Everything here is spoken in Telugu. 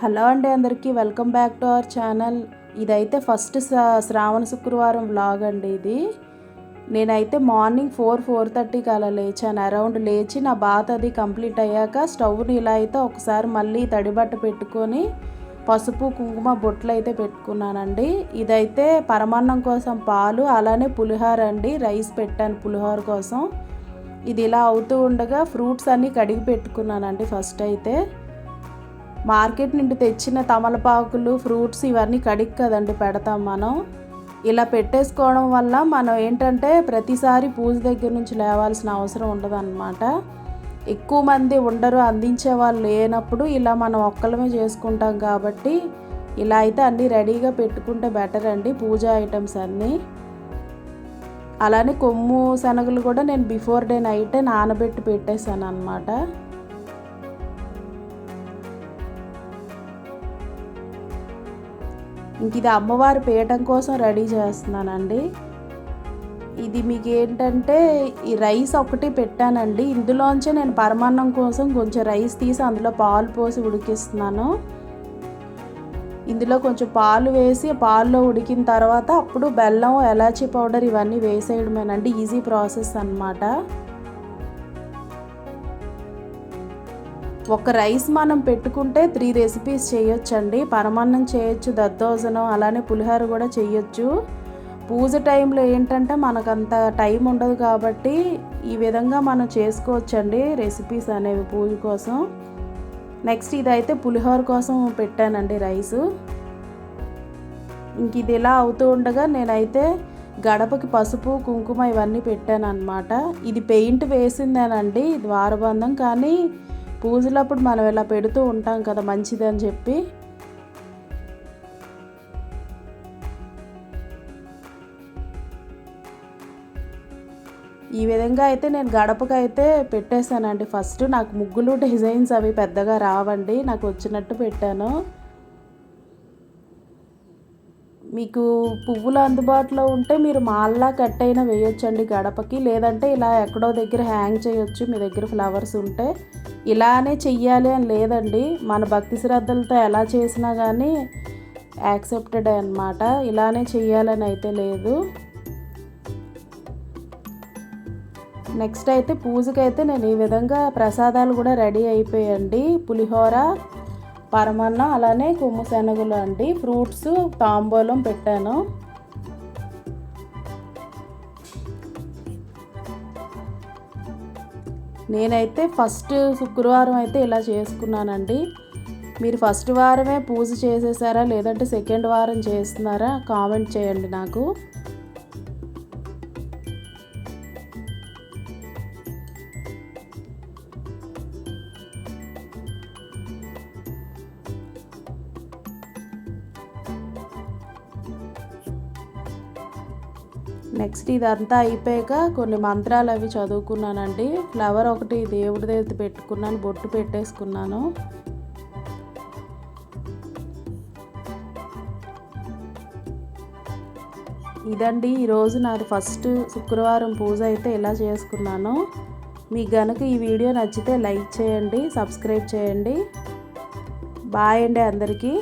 హలో అండి అందరికీ welcome back to our channel. ఇదైతే ఫస్ట్ శ్రావణ శుక్రవారం వ్లాగ్ అండి ఇది. నేనైతే మార్నింగ్ ఫోర్ ఫోర్ థర్టీకి అలా లేచాను. అరౌండ్ లేచి నా బాత్ అది కంప్లీట్ అయ్యాక స్టవ్ని ఇలా అయితే ఒకసారి మళ్ళీ తడిబట్ట పెట్టుకొని పసుపు కుంకుమ బొట్లు అయితే పెట్టుకున్నానండి. ఇదైతే పరమాన్నం కోసం పాలు అలానే పులిహోర అండి. రైస్ పెట్టాను పులిహోర కోసం. ఇది ఇలా అవుతూ ఉండగా ఫ్రూట్స్ అన్నీ కడిగి పెట్టుకున్నానండి ఫస్ట్ అయితే. మార్కెట్ నుండి తెచ్చిన తమలపాకులు ఫ్రూట్స్ ఇవన్నీ కడిగి కదండి పెడతాం మనం. ఇలా పెట్టేసుకోవడం వల్ల మనం ఏంటంటే ప్రతిసారి పూజ దగ్గర నుంచి లేవాల్సిన అవసరం ఉండదన్నమాట. ఎక్కువ మంది ఉండరు అందించే వాళ్ళు లేనప్పుడు ఇలా మనం ఒక్కలమే చేసుకుంటాం కాబట్టి ఇలా అయితే అన్నీ రెడీగా పెట్టుకుంటే బెటర్ అండి పూజ ఐటమ్స్ అన్నీ. అలానే కొమ్ము శనగలు కూడా నేను బిఫోర్ డే నైటే నానబెట్టి పెట్టేశాను అనమాట ఇంక ఇది అమ్మవారి పీఠం కోసం రెడీ చేస్తున్నానండి. ఇది మీకు ఏంటంటే ఈ రైస్ ఒకటి పెట్టానండి. ఇందులోంచే నేను పరమాన్నం కోసం కొంచెం రైస్ తీసి అందులో పాలు పోసి ఉడికిస్తున్నాను. ఇందులో కొంచెం పాలు వేసి పాల్లో ఉడికిన తర్వాత అప్పుడు బెల్లం ఎలాచీ పౌడర్ ఇవన్నీ వేసేయడమేనండి. ఈజీ ప్రాసెస్ అనమాట ఒక రైస్ మనం పెట్టుకుంటే త్రీ రెసిపీస్ చేయొచ్చండి. పరమాన్నం చేయొచ్చు దద్దోజనం అలానే పులిహోర కూడా చేయొచ్చు. పూజ టైంలో ఏంటంటే మనకంత టైం ఉండదు కాబట్టి ఈ విధంగా మనం చేసుకోవచ్చండి రెసిపీస్ అనేవి పూజ కోసం. నెక్స్ట్ ఇదైతే పులిహోర కోసం పెట్టానండి రైస్ ఇంక ఇది ఇలా అవుతూ ఉండగా నేనైతే గడపకి పసుపు కుంకుమ ఇవన్నీ పెట్టాను అనమాట ఇది పెయింట్ వేసిందేనండి ద్వారబంధం కానీ పూజలప్పుడు మనం ఇలా పెడుతూ ఉంటాం కదా మంచిదని చెప్పి. ఈ విధంగా అయితే నేను గడపకైతే పెట్టేశానండి. ఫస్ట్ నాకు ముగ్గులు డిజైన్స్ అవి పెద్దగా రావండి. నాకు వచ్చినట్టు పెట్టాను. మీకు పువ్వులు అందుబాటులో ఉంటే మీరు మాల్లా కట్ అయినా వేయొచ్చండి గడపకి. లేదంటే ఇలా ఎక్కడో దగ్గర హ్యాంగ్ చేయొచ్చు మీ దగ్గర ఫ్లవర్స్ ఉంటే. ఇలానే చెయ్యాలి అని లేదండి. మన భక్తి శ్రద్ధలతో ఎలా చేసినా కానీ యాక్సెప్టెడ్ అనమాట ఇలానే చెయ్యాలని అయితే లేదు. నెక్స్ట్ అయితే పూజకైతే నేను ఈ విధంగా ప్రసాదాలు కూడా రెడీ అయిపోయండి. పులిహోర పరమాన్నం అలానే కొమ్ము శనగలు అండి. ఫ్రూట్స్ తాంబూలం పెట్టాను. నేనైతే ఫస్ట్ శుక్రవారం అయితే ఇలా చేసుకున్నానండి. మీరు ఫస్ట్ వారమే పూజ చేసేసారా లేదంటే సెకండ్ వారం చేస్తున్నారా? కామెంట్ చేయండి నాకు. నెక్స్ట్ ఇదంతా అయిపోయాక కొన్ని మంత్రాలు అవి చదువుకున్నానండి. ఫ్లవర్ ఒకటి దేవుడి దగ్గర పెట్టుకున్నాను బొట్టు పెట్టేసుకున్నాను. ఇదండి ఈరోజు నాది ఫస్ట్ శుక్రవారం పూజ అయితే ఇలా చేసుకున్నాను. మీకు గనుక ఈ వీడియో నచ్చితే లైక్ చేయండి సబ్స్క్రైబ్ చేయండి. బాయ్ అండి అందరికీ.